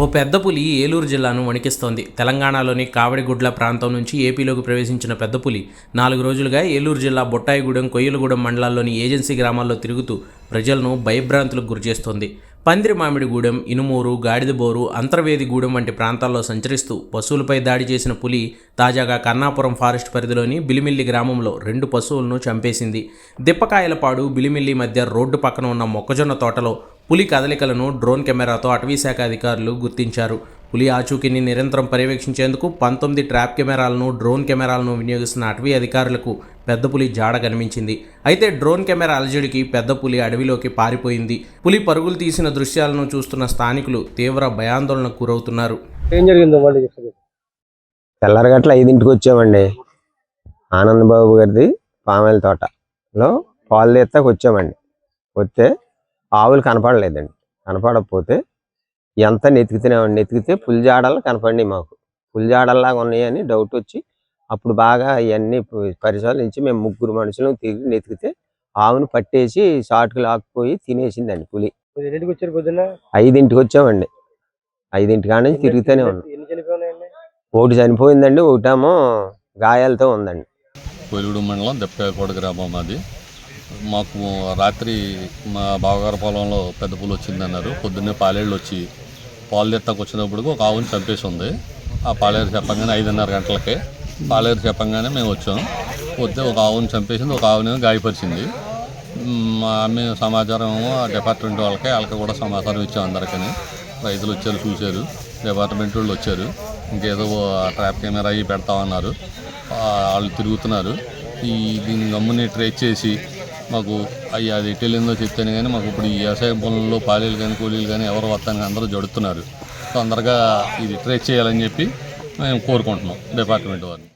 ఓ పెద్ద పులి ఏలూరు జిల్లాను వణికిస్తోంది. తెలంగాణలోని కావడిగుడ్ల ప్రాంతం నుంచి ఏపీలోకి ప్రవేశించిన పెద్ద పులి నాలుగు రోజులుగా ఏలూరు జిల్లా బొట్టాయిగూడెం కొయ్యలగూడెం మండలాల్లోని ఏజెన్సీ గ్రామాల్లో తిరుగుతూ ప్రజలను భయభ్రాంతులకు గురిచేస్తోంది పందిరి మామిడిగూడెం ఇనుమూరు గాడిదబోరు అంతర్వేదిగూడెం వంటి ప్రాంతాల్లో సంచరిస్తూ పశువులపై దాడి చేసిన పులి తాజాగా కన్నాపురం ఫారెస్ట్ పరిధిలోని బిలిమిల్లి గ్రామంలో రెండు పశువులను చంపేసింది. దిప్పకాయలపాడు బిలిమిల్లి మధ్య రోడ్డు పక్కన ఉన్న మొక్కజొన్న తోటలో పులి కదలికలను డ్రోన్ కెమెరాతో అటవీశాఖ అధికారులు గుర్తించారు. పులి ఆచూకీని నిరంతరం పర్యవేక్షించేందుకు పంతొమ్మిది ట్రాప్ కెమెరాలను డ్రోన్ కెమెరాలను వినియోగిస్తున్న అటవీ అధికారులకు పెద్ద పులి జాడ కనిపించింది. అయితే డ్రోన్ కెమెరా అలజడికి పెద్ద పులి అడవిలోకి పారిపోయింది. పులి పరుగులు తీసిన దృశ్యాలను చూస్తున్న స్థానికులు తీవ్ర భయాందోళనకు గురవుతున్నారు. ఏం జరిగిందో మళ్ళీ చెప్తుంది తెల్లరగట్ల ఐదింటికి వచ్చామండి. ఆనందబాబు గారిది పామాయిల తోటలో పాలు తీస్తాకు వచ్చామండి. వస్తే ఆవులు కనపడలేదండి. కనపడకపోతే ఎంత నెతికితేనేమండి నెతికితే పులిజాడలు కనపడినాయి మాకు. పులిజాడల్లాగా ఉన్నాయని డౌట్ వచ్చి అప్పుడు బాగా ఇవన్నీ పరిశీలించి మేము ముగ్గురు మనుషులు తిరిగి నెతికితే ఆవును పట్టేసి షార్ట్కి లాక్కుపోయి తినేసిందండి పులి. ఐదింటికి వచ్చామండి. ఐదింటి కాడ నుంచి తిరుగుతూనే ఉన్నాం. ఒకటి చనిపోయిందండి ఒకటేమో గాయాలతో ఉందండి. మండలం దెప్పకోట గ్రామం అది మాకు రాత్రి మా బావగారి పొలంలో పెద్ద పూలు వచ్చిందన్నారు. పొద్దున్నే పాలేళ్ళు వచ్చి పాలు తెత్తకు వచ్చినప్పుడు ఒక ఆవుని చంపేసి ఉంది. ఆ పాలేరు చెప్పంగానే ఐదున్నర గంటలకే పాలేరు చెప్పంగానే మేము వచ్చాం. వస్తే ఒక ఆవుని చంపేసింది ఒక ఆవుని గాయపరిచింది. మా మేము సమాచారం ఆ డిపార్ట్మెంట్ వాళ్ళకి వాళ్ళకి కూడా సమాచారం ఇచ్చాం అందరికని. రైతులు వచ్చారు చూశారు. డిపార్ట్మెంట్ వాళ్ళు వచ్చారు. ఇంకేదో ట్రాప్ కెమెరా అవి పెడతామన్నారు. వాళ్ళు తిరుగుతున్నారు. ఈ దీన్ని గమ్ముని ట్రేస్ చేసి మాకు అయ్యి అది ఎటు వెళ్ళిందో చెప్తాను కానీ మాకు ఇప్పుడు ఈ వ్యవసాయ పొలంలో పాలీలు కానీ కూలీలు కానీ ఎవరు వస్తాను అందరూ జడుతున్నారు. తొందరగా ఇది ట్రేస్ చేయాలని చెప్పి మేము కోరుకుంటున్నాం డిపార్ట్మెంట్ వారిని.